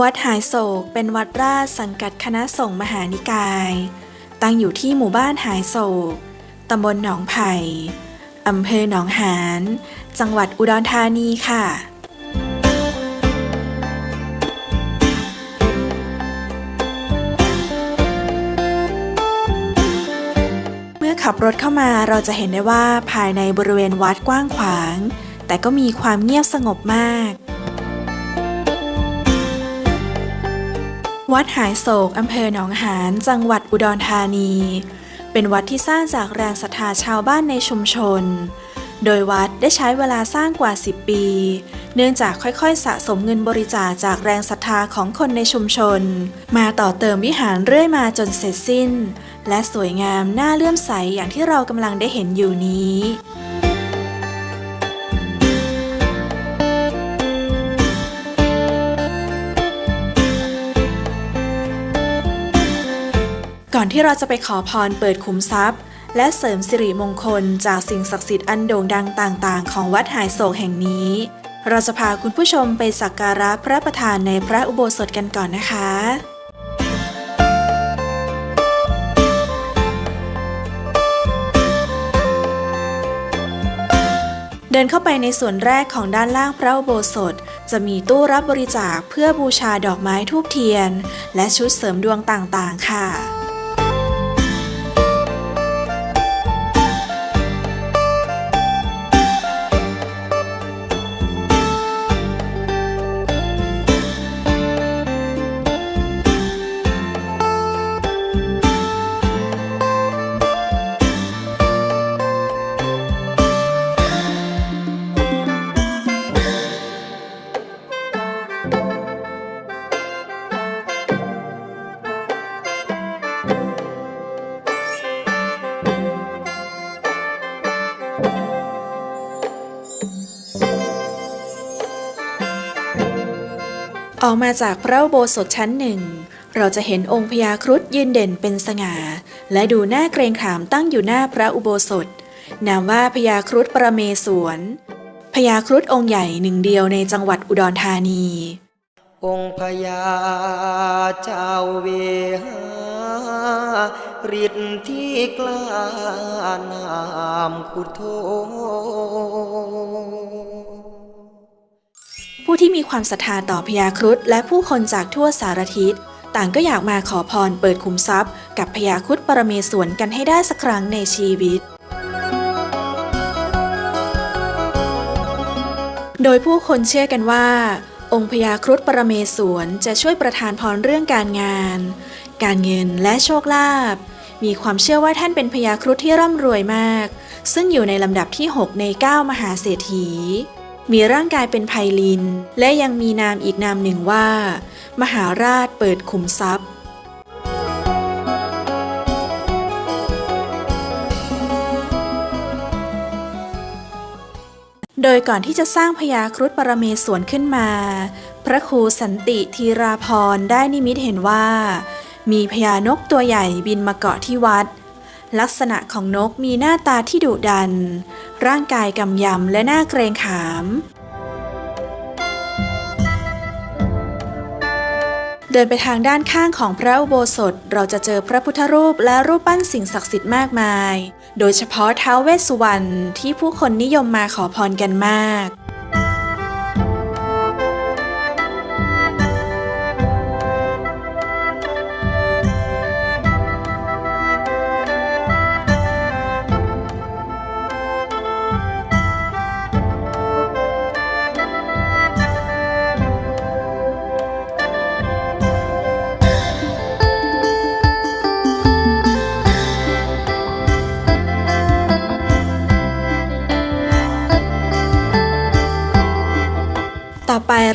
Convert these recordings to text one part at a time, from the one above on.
วัดหายโศกเป็นวัดราชสังกัดคณะสงฆ์มหานิกาย ตั้งอยู่ที่หมู่บ้านหายโศก ตำบลหนองไผ่ อำเภอหนองหาน จังหวัดอุดรธานีค่ะ เมื่อขับรถเข้ามาเราจะเห็นได้ว่าภายในบริเวณวัดกว้างขวาง แต่ก็มีความเงียบสงบมาก วัดหายโศกอำเภอหนองหานจังหวัดอุดรธานี เป็นวัดที่สร้างจากแรงศรัทธาชาวบ้านในชุมชน โดยวัดได้ใช้เวลาสร้างกว่า 10 ปี เนื่องจากค่อยๆ สะสมเงินบริจาคจากแรงศรัทธาของคนในชุมชน มาต่อเติมวิหารเรื่อยมาจนเสร็จสิ้น และสวยงามน่าเลื่อมใสอย่างที่เรากำลังได้เห็นอยู่นี้ ก่อนที่เราจะไปขอพรเปิดขุมทรัพย์ และเสริมสิริมงคลจากสิ่งศักดิ์สิทธิ์อันโด่งดังต่างๆ ของวัดหายโศกแห่งนี้ เราจะพาคุณผู้ชมไปสักการะพระประธานในพระอุโบสถกันก่อนนะคะเดินเข้าไปในส่วนแรกของด้านล่างพระอุโบสถ จะมีตู้รับบริจาคเพื่อบูชาดอกไม้ทูบเทียน และชุดเสริมดวงต่างๆ ค่ะ ออกมาจากพระอุโบสถชั้นหนึ่ง เราจะเห็นองค์พญาครุฑยืนเด่นเป็นสง่า และดูหน้าเกรงขามตั้งอยู่หน้าพระอุโบสถ นามว่าพญาครุฑประเมศวรพญาครุฑองค์ใหญ่หนึ่งเดียวในจังหวัดอุดรธานี องค์พญาเจ้าเวหาฤทธิ์ที่กล้านามขุโท ผู้ที่มีความศรัทธาต่อพญาครุฑและผู้คนจากทั่วสารทิศต่างก็อยากมาขอพรเปิดคุมทรัพย์ กับพญาครุฑปรเมศวรกันให้ได้สักครั้งในชีวิตโดยผู้คนเชื่อกันว่า องค์พญาครุฑปรเมศวรจะช่วยประทานพรเรื่องการงาน การเงินและโชคลาภ มีความเชื่อว่าท่านเป็นพญาครุฑที่ร่ำรวยมาก ซึ่งอยู่ในลำดับที่ 6 ใน 9 มหาเศรษฐี มีร่างกายเป็นไพลิน และยังมีนามอีกนามหนึ่งว่า มหาราชเปิดขุมทรัพย์โดยก่อนที่จะสร้างพญาครุฑปรเมศวรขึ้นมา พระครูสันติธีราพรได้นิมิตเห็นว่า มีพญานกตัวใหญ่บินมาเกาะที่วัด ลักษณะของนกมีหน้าตาที่ดุดัน ร่างกายกำยำและหน้าเกรงขาม เดินไปทางด้านข้างของพระอุโบสถเราจะเจอพระพุทธรูปและรูปปั้นสิ่งศักดิ์สิทธิ์มากมาย โดยเฉพาะท้าวเวสสุวรรณที่ผู้คนนิยมมาขอพรกันมาก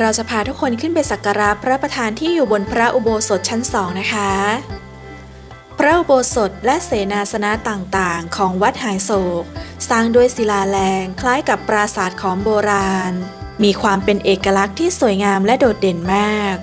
เราจะพาทุกคนขึ้นไปสักการะพระประธานที่อยู่บนพระอุโบสถชั้นสองนะคะ พระอุโบสถและเสนาสนะต่างๆ ของวัดหายโศก สร้างด้วยศิลาแรงคล้ายกับปราสาทของโบราณ มีความเป็นเอกลักษณ์ที่สวยงามและโดดเด่นมาก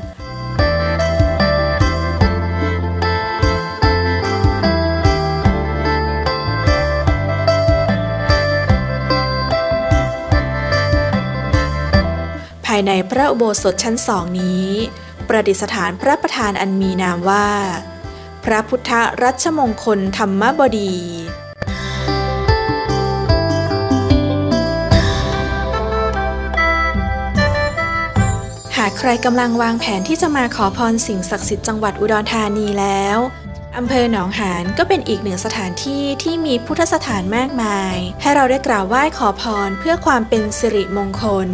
ายในพระอุโบสถชั้นสองนี้ ประดิษฐานพระประธานอันมีนามว่า พระพุทธรัชมงคลธรรมบดี หากใครกำลังวางแผนที่จะมาขอพรสิ่งศักดิ์สิทธิ์จังหวัดอุดรธานีแล้วอำเภอหนองหานก็เป็นอีกหนึ่งสถานที่ที่มีพุทธสถานมากมาย ให้เราได้กราบไหว้ขอพรเพื่อความเป็นสิริมงคล